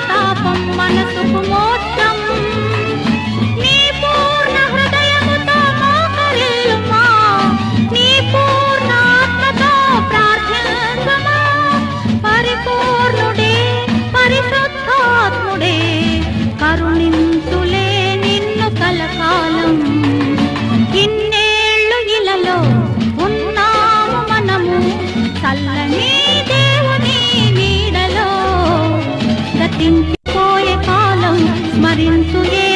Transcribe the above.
ప్రతాపం మనసుకు మోక్షం. నీ పూర్ణ హృదయముతో మోకరిల్లుమా? నీ పూర్ణ ఆత్మతో ప్రార్థించుమా? పరిపూర్ణుడే పరిశుద్ధాత్ముడే. స్మరించుయే